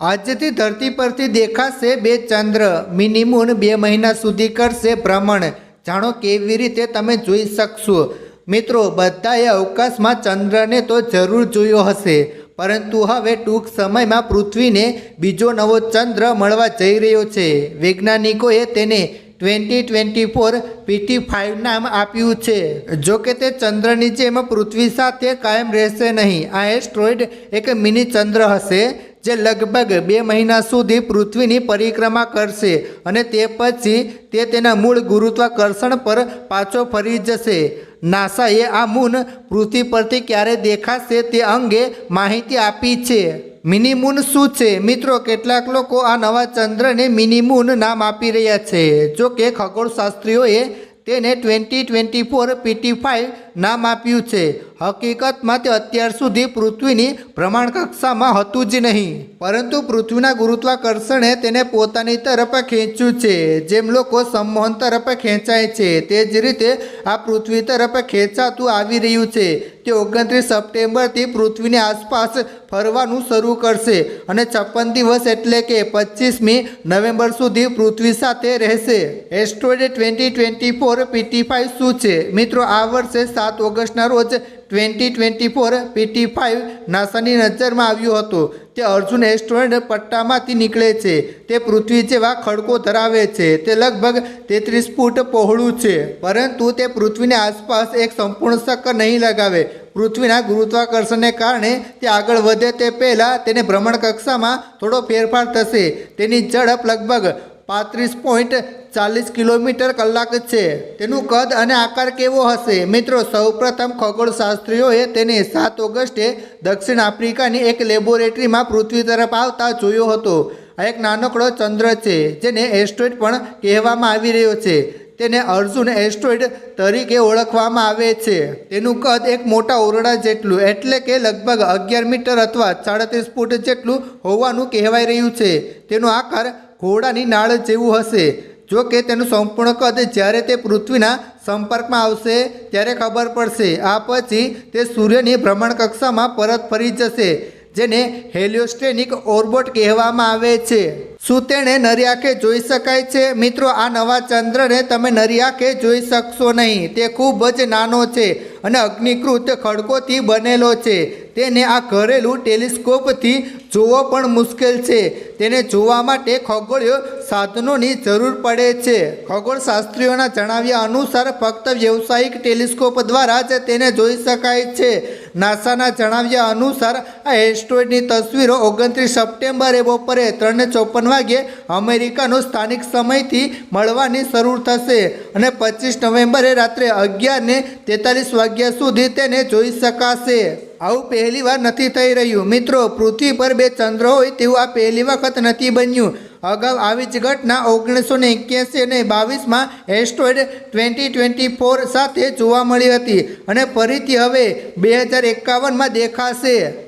આજથી ધરતી પરથી દેખાશે બે ચંદ્ર. મિનિમૂન બે મહિના સુધી કરશે ભ્રમણ. જાણો કેવી રીતે તમે જોઈ શકશો? મિત્રો, બધાએ અવકાશમાં ચંદ્રને તો જરૂર જોયો હશે. પરંતુ હવે ટૂંક સમયમાં પૃથ્વીને બીજો નવો ચંદ્ર મળવા જઈ રહ્યો છે. વૈજ્ઞાનિકોએ તેને twenty twenty four PT five નામ આપ્યું છે. જો કે તે ચંદ્રની જેમ પૃથ્વી સાથે કાયમ રહેશે નહીં. આ એસ્ટ્રોઇડ એક મિની ચંદ્ર હશે. જે લગભગ બે મહિના સુધી પૃથ્વીની પરિક્રમા કરશે અને તે પછી તે તેના મૂળ ગુરુત્વાકર્ષણ પર પાછો ફરી જશે. નાસાએ આ મૂન પૃથ્વી પરથી ક્યારે દેખાશે તે અંગે માહિતી આપી છે. મિનિમૂન શું છે? મિત્રો, કેટલાક લોકો આ નવા ચંદ્રને મિનિમૂન નામ આપી રહ્યા છે. જો કે ખગોળશાસ્ત્રીઓએ તેને twenty twenty four PT five નામ આપ્યું છે. હકીકતમાં તે અત્યાર સુધી પૃથ્વીની પ્રમાણ કક્ષામાં હતું જ નહીં. પરંતુ પૃથ્વીના ગુરુત્વાકર્ષણે તેને પોતાની તરફ ખેંચ્યું છે. જેમ લોકો સંમોહન તરફ ખેંચાય છે, તે જ રીતે આ પૃથ્વી તરફ ખેંચાતું આવી રહ્યું છે. તે ઓગણત્રીસ સપ્ટેમ્બરથી પૃથ્વીની આસપાસ ફરવાનું શરૂ કરશે અને છપ્પન દિવસ એટલે કે પચીસમી નવેમ્બર સુધી પૃથ્વી સાથે રહેશે. Asteroid twenty twenty four PT five શું છે? મિત્રો, આ વર્ષે સાત ઓગસ્ટના રોજ twenty twenty four PT five નાસાની નજરમાં આવ્યું હતું. તે અર્જુન એસ્ટ્રોઇડ પટ્ટામાંથી નીકળે છે. તે પૃથ્વી જેવા ખડકો ધરાવે છે. તે લગભગ તેત્રીસ ફૂટ પહોળું છે. પરંતુ તે પૃથ્વીની આસપાસ એક સંપૂર્ણ ચક્કર નહીં લગાવે. પૃથ્વીના ગુરુત્વાકર્ષણને કારણે તે આગળ વધે તે પહેલાં તેને ભ્રમણ કક્ષામાં થોડો ફેરફાર થશે. તેની ઝડપ લગભગ પાંત્રીસ પોઈન્ટ ચાલીસ કિલોમીટર કલાક છે. તેનું કદ અને આકાર કેવો હશે? મિત્રો, સૌપ્રથમ ખગોળશાસ્ત્રીઓએ તેને સાત ઓગસ્ટે દક્ષિણ આફ્રિકાની એક લેબોરેટરીમાં પૃથ્વી તરફ આવતા જોયો હતો. આ એક નાનકડો ચંદ્ર છે, જેને એસ્ટ્રોઇડ પણ કહેવામાં આવી રહ્યો છે. તેને અર્જુન એસ્ટ્રોઇડ તરીકે ઓળખવામાં આવે છે. તેનું કદ એક મોટા ઓરડા જેટલું, એટલે કે લગભગ અગિયાર મીટર અથવા સાડત્રીસ ફૂટ જેટલું હોવાનું કહેવાય રહ્યું છે. તેનો આકાર ઘોડાની નાળ જેવું હશે. જો કે તેનું સંપૂર્ણ કદ જ્યારે તે પૃથ્વીના સંપર્કમાં આવશે, ત્યારે ખબર પડશે. આ પછી તે સૂર્યની ભ્રમણ કક્ષામાં પરત ફરી જશે, જેને હેલિયોસ્ટેનિક ઓર્બોટ કહેવામાં આવે છે. શું તેણે નરી જોઈ શકાય છે? મિત્રો, આ નવા ચંદ્રને તમે નરી જોઈ શકશો નહીં. તે ખૂબ જ નાનો છે અને અગ્નિકૃત ખડકોથી બનેલો છે. તેને આ ઘરેલું ટેલિસ્કોપથી જોવો પણ મુશ્કેલ છે. તેને જોવા માટે ખગોળીય સાધનોની જરૂર પડે છે. ખગોળશાસ્ત્રીઓના જણાવ્યા અનુસાર ફક્ત વ્યવસાયિક ટેલિસ્કોપ દ્વારા જ તેને જોઈ શકાય છે. નાસાના જણાવ્યા અનુસાર આ એસ્ટ્રોઇડની તસવીરો ઓગણત્રીસ સપ્ટેમ્બરે બપોરે ત્રણને ચોપન વાગ્યે અમેરિકાનો સ્થાનિક સમયથી મળવાની શરૂ થશે અને પચીસ નવેમ્બરે રાત્રે અગિયારને તેતાલીસ વાગ્યા સુધી તેને જોઈ શકાશે. આવું પહેલી વાર નથી થઈ રહ્યું. મિત્રો, પૃથ્વી પર બે ચંદ્ર હોય તેવું આ પહેલી વખત નથી બન્યું. અગાઉ આવી જ ઘટના ઓગણીસો ને એક્યાસી અને બાવીસમાં એસ્ટ્રોઇડ ટ્વેન્ટી ટ્વેન્ટી ફોર સાથે જોવા મળી હતી અને ફરીથી હવે બે હજાર એકાવનમાં દેખાશે.